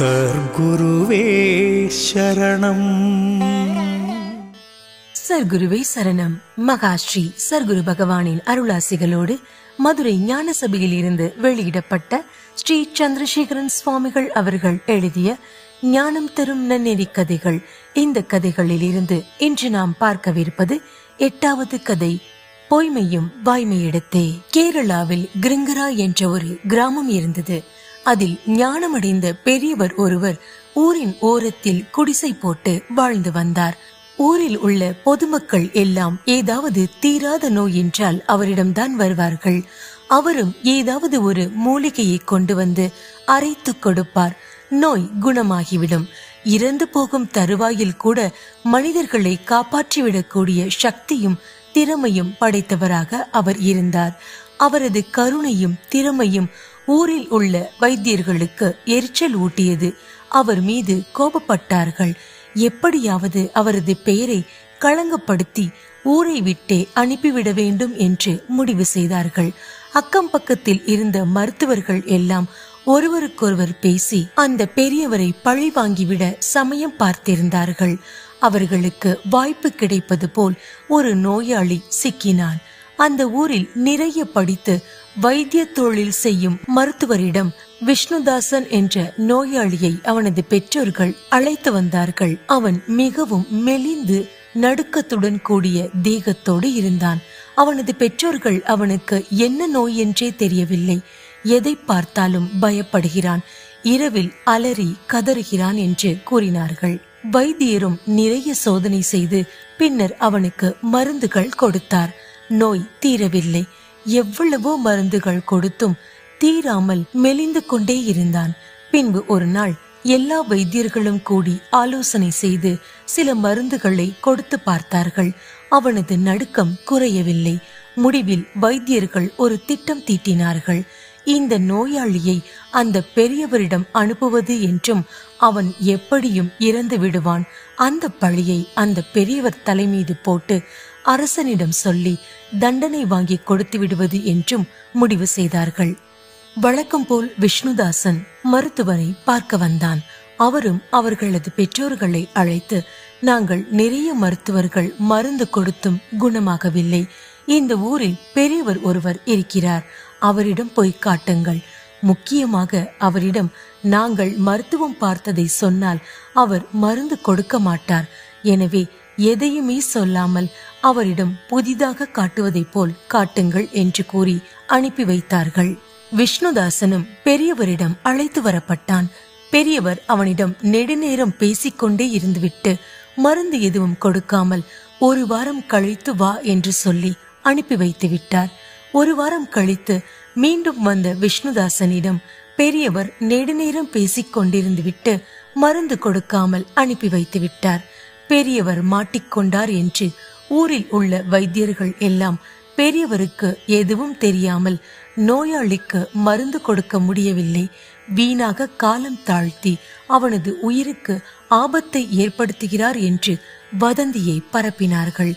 சர்குருவே சரணம். சர்க்குருவே சரணம். மகாஸ்ரீ சர்க்குரு பகவானின் அருளாசிகளோடு மதுரை ஞான சபையில் இருந்து வெளியிடப்பட்ட ஸ்ரீ சந்திரசேகரன் சுவாமிகள் அவர்கள் எழுதிய ஞானம் தரும் நன்னெறி கதைகள். இந்த கதைகளில் இருந்து இன்று நாம் பார்க்கவிருப்பது எட்டாவது கதை பொய்மையும் வாய்மையிடத்தே. கேரளாவில் கிருங்கரா என்ற ஒரு கிராமம் இருந்தது. அதில் ஞானமடைந்த பெரியவர் ஒருவர் ஊரின் ஓரத்தில் குடிசை போட்டு வாழ்ந்து வந்தார். ஊரில் உள்ள பொதுமக்கள் எல்லாம் ஏதாவது தீராத நோய் என்றால் அவரிடம்தான் வருவார்கள். அவரும் ஏதாவது ஒரு மூலிகையை கொண்டு வந்து அரைத்து கொடுப்பார். நோய் குணமாகிவிடும். இறந்து போகும் தருவாயில் கூட மனிதர்களை காப்பாற்றிவிடக்கூடிய சக்தியும் திறமையும் படைத்தவராக அவர் இருந்தார். அவரது கருணையும் திறமையும் ஊரில் உள்ள வைத்தியர்களுக்கு எரிச்சல் ஊட்டியது. அவர் மீது கோபப்பட்டார்கள். எப்படியாவது அவரது பெயரை களங்கப்படுத்தி ஊரை விட்டே அனுப்பிவிட வேண்டும் என்று முடிவு செய்தார்கள். அக்கம் பக்கத்தில் இருந்த மருத்துவர்கள் எல்லாம் ஒருவருக்கொருவர் பேசி அந்த பெரியவரை பழி வாங்கிவிட சமயம் பார்த்திருந்தார்கள். அவர்களுக்கு வாய்ப்பு கிடைப்பது போல் ஒரு நோயாளி சிக்கினான். அந்த ஊரில் நிறைய படித்து வைத்திய தொழில் செய்யும் மருத்துவரிடம் விஷ்ணுதாசன் என்ற நோயாளியை அவனது பெற்றோர்கள் அழைத்து வந்தார்கள். அவன் மிகவும் மெலிந்து நடுக்கத்துடன் கூடிய தேகத்தோடு இருந்தான். அவனது பெற்றோர்கள் அவனுக்கு என்ன நோய் என்றே தெரியவில்லை. எதை பார்த்தாலும் பயப்படுகிறான். இரவில் அலறி கதறுகிறான் என்று கூறினார்கள். வைத்தியரும் நிறைய சோதனை செய்து பின்னர் அவனுக்கு மருந்துகள் கொடுத்தார். நோய் தீரவில்லை. எவ்வளவோ மருந்துகள் கொடுத்தும் தீராமல் மெலிந்து கொண்டே இருந்தான். பின்பு ஒரு நாள் எல்லா வைத்தியர்களும் கூடி ஆலோசனை செய்து சில மருந்துகளை கொடுத்து பார்த்தார்கள். அவனது நடுக்கம் குறையவில்லை. முடிவில் வைத்தியர்கள் ஒரு திட்டம் தீட்டினார்கள். இந்த நோயாளியை அந்த பெரியவரிடம் அனுப்புவது என்றும் அவன் எப்படியும் இறந்து விடுவான். அந்த பழியை அந்த பெரியவர் தலைமீது போட்டு அரசனிடம் சொல்லி தண்டனை வாங்கி கொடுத்து விடுவது என்றும் முடிவு செய்தார்கள். வழக்கம் போல் விஷ்ணுதாசன் மருத்துவரை பார்க்க வந்தான். அவரும் அவர்களது பெற்றோர்களை அழைத்து நாங்கள் நிறைய மருத்துவர்கள் மருந்து கொடுத்தும் குணமாகவில்லை. இந்த ஊரில் பெரியவர் ஒருவர் இருக்கிறார். அவரிடம் போய் காட்டுங்கள். முக்கியமாக அவரிடம் நாங்கள் மருத்துவம் பார்த்ததை சொன்னால் அவர் மருந்து கொடுக்க மாட்டார். எனவே எதையுமே சொல்லாமல் அவரிடம் புதிதாக காட்டுவதைப் போல் காட்டுங்கள் என்று கூறி அனுப்பி வைத்தார்கள். விஷ்ணுதாசனும் பெரியவரிடம் அழைத்து வரப்பட்டான். பெரியவர் அவனிடம் நெடுநேரம் பேசிக்கொண்டே இருந்துவிட்டு மருந்து எதுவும் கொடுக்காமல் ஒரு வாரம் கழித்து வா என்று சொல்லி அனுப்பி வைத்து விட்டார். ஒரு வாரம் கழித்து மீண்டும் வந்த விஷ்ணுதாசனிடம் பெரியவர் நெடுநேரம் பேசிக் கொண்டிருந்து விட்டு மருந்து கொடுக்காமல் அனுப்பி வைத்து விட்டார். பெரியவர் மாட்டிக்கொண்டார் என்று ஊரில் உள்ள வைத்தியர்கள் எல்லாம் பெரியவருக்கு எதுவும் தெரியாமல் நோயாளிக்கு மருந்து கொடுக்க முடியவில்லை. வீணாக காலம் தாழ்த்தி அவனது உயிருக்கு ஆபத்தை ஏற்படுத்துகிறார் என்று வதந்தியை பரப்பினார்கள்.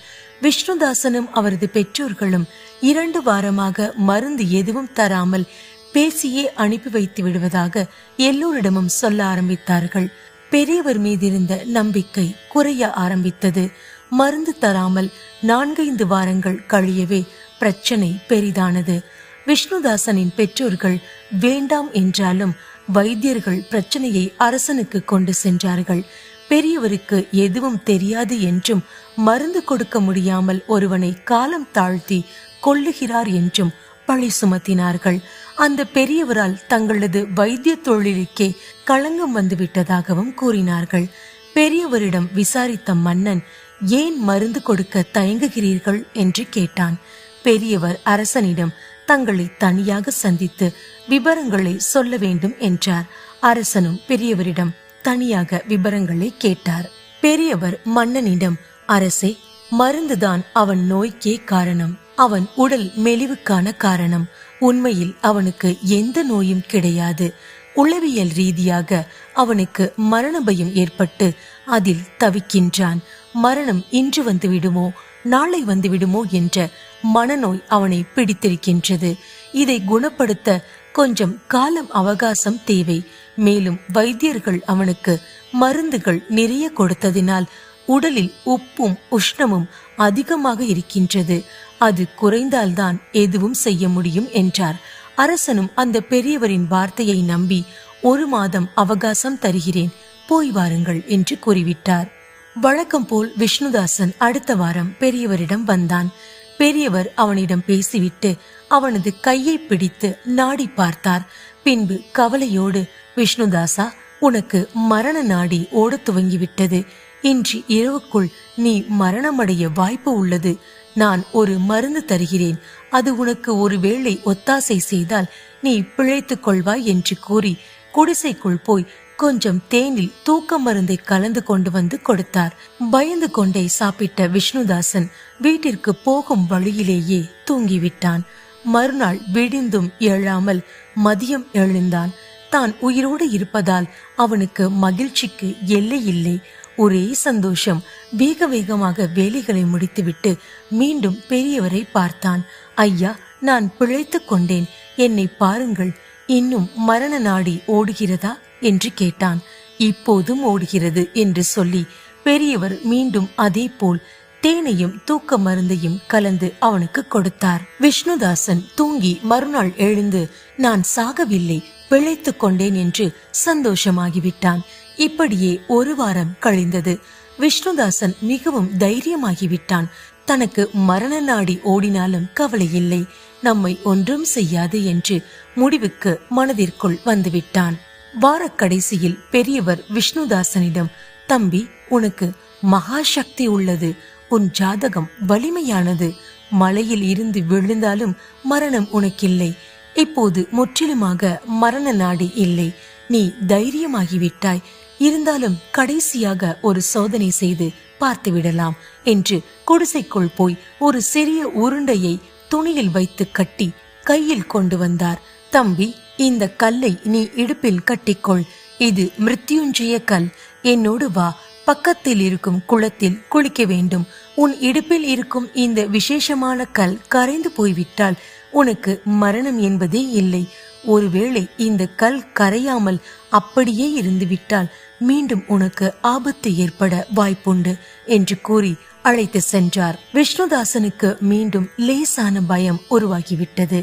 விஷ்ணுதாசனும் அவரது பெற்றோர்களும் இரண்டு வாரமாக மருந்து எதுவும் தராமல் பேசியே அனுப்பி வைத்து விடுவதாக எல்லோரிடமும் சொல்ல ஆரம்பித்தார்கள். பெரியவர் மீதிருந்த நம்பிக்கை குறைய ஆரம்பித்தது. மருந்து தராமல் நான்கைந்து வாரங்கள் கழியவே பிரச்சனை பெரிதானது. விஷ்ணுதாசனின் பெற்றோர்கள் வேண்டாம் என்றாலும் வைத்தியர்கள் பிரச்சனையை அரசனுக்கு கொண்டு சென்றார்கள். பெரியவருக்கு எதுவும் தெரியாது என்றும் மருந்து கொடுக்க முடியாமல் ஒருவனை காலம் தாழ்த்தி கொள்ளுகிறார் என்றும் பழி சுமத்தினார்கள். அந்த பெரியவரால் தங்களது வைத்திய தொழிலுக்கே களங்கம் வந்துவிட்டதாகவும் கூறினார்கள். பெரியவரிடம் விசாரித்த மன்னன் ஏன் மருந்து கொடுக்க தயங்குகிறீர்கள்? என்று கேட்டான். பெரியவர் அரசனிடம் தங்களை தனியாக சந்தித்து விபரங்களை சொல்ல வேண்டும் என்றார். அரசனும் பெரியவரிடம் தனியாக விபரங்களை கேட்டார். பெரியவர் மன்னனிடம் அரசே மருந்துதான் அவன் நோய்க்கே காரணம். அவன் உடல் மெலிவுக்கான காரணம். உண்மையில் அவனுக்கு எந்த நோயும் கிடையாது. உளவியல் ரீதியாக அவனுக்கு மரண பயம் ஏற்பட்டு அதில் தவிக்கின்றான். மரணம் இன்று வந்து விடுமோ நாளை வந்து விடுமோ என்ற மனநோய் அவனை பிடித்திருக்கின்றது. இதை குணப்படுத்த கொஞ்சம் காலம் அவகாசம் தேவை. மேலும் வைத்தியர்கள் அவனுக்கு மருந்துகள் நிறைய கொடுத்ததினால் உடலில் உப்பும் உஷ்ணமும் அதிகமாக இருக்கின்றது. அது குறைந்தால்தான் எதுவும் செய்ய முடியும் என்றார். அரசனும் அந்த பெரியவரின் வார்த்தையை நம்பி ஒரு மாதம் அவகாசம் தருகிறேன் போய் வாருங்கள் என்று கூறிவிட்டார். வழக்கம் போல் விஷ்ணுதாசன் அடுத்த வாரம் பெரியவரிடம் வந்தான். பெரியவர் அவனிடம் பேசிவிட்டு அவனது கையை பிடித்து நாடி பார்த்தார். பின்பு கவலையோடு விஷ்ணுதாசா உனக்கு மரண நாடி ஓடத் துவங்கிவிட்டது. இன்று இரவுக்குள் நீ மரணமடைய வாய்ப்பு உள்ளது. நான் ஒரு மருந்து தருகிறேன். அது உனக்கு ஒருவேளை ஒத்தாசை செய்தால் நீ பிழைத்துக் கொள்வாய் என்று கூறி குடிசைக்குள் போய் கொஞ்சம் தேனில் தூக்க மருந்தை கலந்து கொண்டு வந்து கொடுத்தார். பயந்து கொண்டே சாப்பிட்ட விஷ்ணுதாசன் வீட்டிற்கு போகும் வழியிலேயே தூங்கிவிட்டான். மறுநாள் விடிந்தும் எழாமல் மதியம் எழுந்தான். தான் உயிரோடு இருப்பதால் அவனுக்கு மகிழ்ச்சிக்கு எல்லை இல்லை. ஒரே சந்தோஷம். வேக வேகமாக வேலைகளை முடித்துவிட்டு மீண்டும் பெரியவரை பார்த்தான். ஐயா நான் பிழைத்து கொண்டேன். என்னை பாருங்கள் இன்னும் மரண நாடி ஓடுகிறதா? என்று கேட்டான். இப்போதும் ஓடுகிறது என்று சொல்லி பெரியவர் மீண்டும் அதே போல் தேனையும் தூக்க மருந்தையும் கலந்து அவனுக்கு கொடுத்தார். விஷ்ணுதாசன் தூங்கி மறுநாள் எழுந்து நான் சாகவில்லை பிழைத்து கொண்டேன் என்று சந்தோஷமாகிவிட்டான். இப்படியே ஒரு வாரம் கழிந்தது. விஷ்ணுதாசன் மிகவும் தைரியமாகிவிட்டான். தனக்கு மரண நாடி ஓடினாலும் கவலை இல்லை. நம்மை ஒன்றும் செய்யாது என்று முடிவுக்கு மனதிற்குள் வந்துவிட்டான். வாரக்கடைசியில் பெரியவர் விஷ்ணுதாசனிடம் தம்பி உனக்கு மகா சக்தி உள்ளது. உன் ஜாதகம் வலிமையானது. மலையில் இருந்து விழுந்தாலும் மரணம் உனக்கில்லை. இப்போது முற்றிலுமாக மரண நாடி இல்லை. நீ தைரியமாகிவிட்டாய். இருந்தாலும் கடைசியாக ஒரு சோதனை செய்து பார்த்து விடலாம் என்று குடிசைக்குள் போய் ஒரு சிறிய உருண்டையை துணியில் வைத்து கட்டி கையில் கொண்டு வந்தார். தம்பி இந்த கல்லை நீ இடுப்பில் கட்டிக்கொள். இது மிருத்யுஞ்சய கல். என்னோடு வா. பக்கத்தில் இருக்கும் குளத்தில் குளிக்க வேண்டும். உன் இடுப்பில் இருக்கும் இந்த விசேஷமான கல் கரைந்து போய்விட்டால் உனக்கு மரணம் என்பதே இல்லை. ஒருவேளை இந்த கல் கரையாமல் அப்படியே இருந்துவிட்டால் மீண்டும் உனக்கு ஆபத்து ஏற்பட வாய்ப்புண்டு என்று கூறி அழைத்து சென்றார். விஷ்ணுதாசனுக்கு மீண்டும் லேசான பயம் உருவாகிவிட்டது.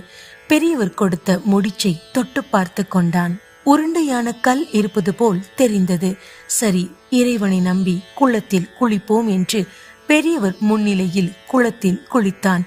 பெரியவர் கொடுத்த முடிச்சை தொட்டு பார்த்து கொண்டான். உருண்டையான கல் இருப்பது போல் தெரிந்தது. சரி இறைவனை நம்பி குளத்தில் குளிப்போம் என்று பெரியவர் முன்னிலையில் குளத்தில் குளித்தான்.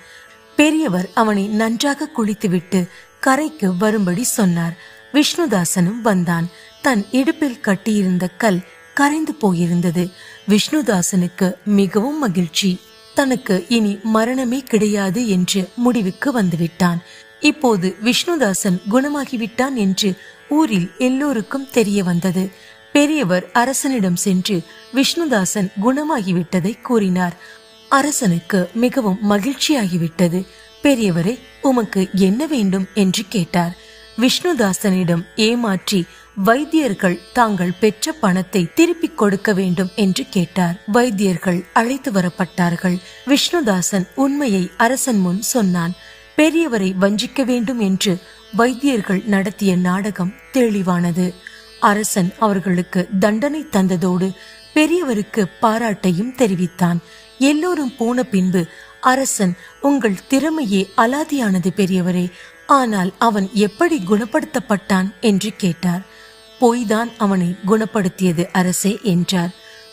பெரியவர் அவனை நன்றாக குளித்துவிட்டு கரைக்கு வரும்படி சொன்னார். விஷ்ணுதாசனும் வந்தான். தன் இடுப்பில் கட்டியிருந்த கல் கரைந்து போயிருந்தது. விஷ்ணுதாசனுக்கு மிகவும் மகிழ்ச்சி. தனக்கு இனி மரணமே கிடையாது என்று முடிவுக்கு வந்துவிட்டான். இப்போது விஷ்ணுதாசன் குணமாகிவிட்டான் என்று ஊரில் எல்லோருக்கும் தெரிய வந்தது. பெரியவர் அரசனிடம் சென்று விஷ்ணுதாசன் குணமாகிவிட்டதை கூறினார். அரசனுக்கு மிகவும் மகிழ்ச்சியாகிவிட்டது. பெரியவரே உமக்கு என்ன வேண்டும் என்று கேட்டார். விஷ்ணுதாசனிடம் ஏமாற்றி வைத்தியர்கள் தாங்கள் பெற்ற பணத்தை திருப்பிக் கொடுக்க வேண்டும் என்று கேட்டார். வைத்தியர்கள் அழைத்து வரப்பட்டார்கள். விஷ்ணுதாசன் உண்மையை அரசன் முன் சொன்னான். பெரியவரை வஞ்சிக்க வேண்டும் என்று வைத்தியர்கள் நடத்திய நாடகம் தெளிவானது. அரசன் அவர்களுக்கு தண்டனை தந்ததோடு பெரியவருக்கு பாராட்டையும் தெரிவித்தான். எல்லோரும் போன பின்பு அரசன் உங்கள் திறமையே அலாதியானது பெரியவரே ஆனால் அவன் எப்படி குணப்படுத்தப்பட்டான் என்று கேட்டார். பொய்தான் அவனை குணப்படுத்தியது அரசே என்றார்.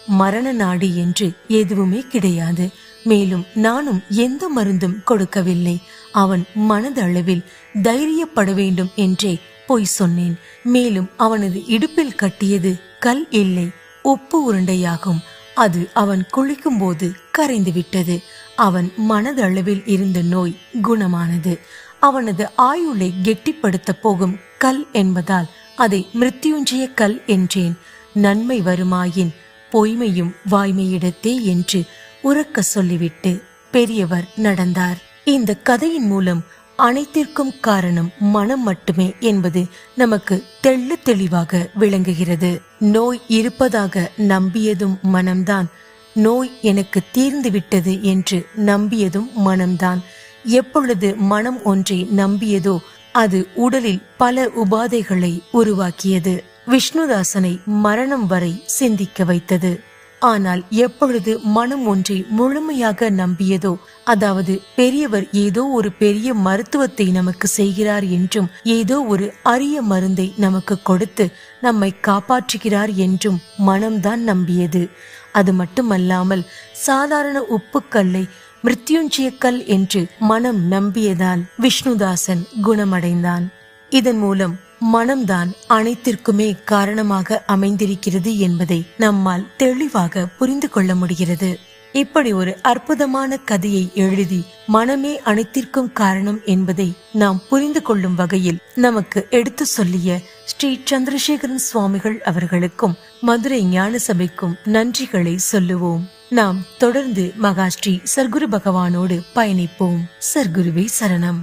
மரண நாடு என்று எதுவுமே கிடையாது. மேலும் நானும் எந்த மருந்தும் கொடுக்கவில்லை. அவன் மனதளவில் தைரியப்பட வேண்டும் என்றே பொய் சொன்னேன். மேலும் அவனது இடுப்பில் கட்டியது கல் இல்லை உப்பு உருண்டையாகும். அது அவன் குளிக்கும்போது கரைந்து விட்டது அவன் மனதளவில் இருந்த நோய் குணமானது. அவனது ஆயுளை கெட்டிப்படுத்த போகும் கல் என்பதால் அதை மிருத்யுஞ்சய கல் என்றேன். நன்மை வருமாயின் பொய்மையும் வாய்மையிடத்தே என்று உறக்க சொல்லிவிட்டு பெரியவர் நடந்தார். இந்த கதையின் மூலம் அனைத்திற்கும் காரணம் மனம் மட்டுமே என்பது நமக்கு தெள்ள தெளிவாக விளங்குகிறது. நோய் இருப்பதாக நம்பியதும் மனம்தான். நோய் எனக்கு தீர்ந்து விட்டது என்று நம்பியதும் மனம்தான். எப்பொழுது மனம் ஒன்றை நம்பியதோ அது உடலில் பல உபாதைகளை உருவாக்கியது. விஷ்ணுதாசனை மரணம் வரை சிந்திக்க வைத்தது. ஆனால் எப்பொழுது மனம் ஒன்றை முழுமையாக நம்பியதோ அதாவது பெரியவர் ஏதோ ஒரு பெரிய மருத்துவத்தை நமக்கு செய்கிறார் என்றும் ஏதோ ஒரு அரிய மருந்தை நமக்கு கொடுத்து நம்மை காப்பாற்றுகிறார் என்றும் மனம்தான் நம்பியது. அது மட்டுமல்லாமல் சாதாரண உப்புக்கல்லை மிருத்யுஞ்சயக்கல் என்று மனம் நம்பியதால் விஷ்ணுதாசன் குணமடைந்தான். இதன் மூலம் மனம்தான் அனைத்திற்குமே காரணமாக அமைந்திருக்கிறது என்பதை நம்மால் தெளிவாக புரிந்து கொள்ள முடிகிறது. இப்படி ஒரு அற்புதமான கதையை எழுதி மனமே அனைத்திற்கும் காரணம் என்பதை நாம் புரிந்து கொள்ளும் வகையில் நமக்கு எடுத்து சொல்லிய ஸ்ரீ சந்திரசேகரன் சுவாமிகள் அவர்களுக்கும் மதுரை ஞான சபைக்கும் நன்றிகளை சொல்லுவோம். நாம் தொடர்ந்து மகா ஸ்ரீ சர்க்குரு பகவானோடு பயணிப்போம். சர்க்குருவே சரணம்.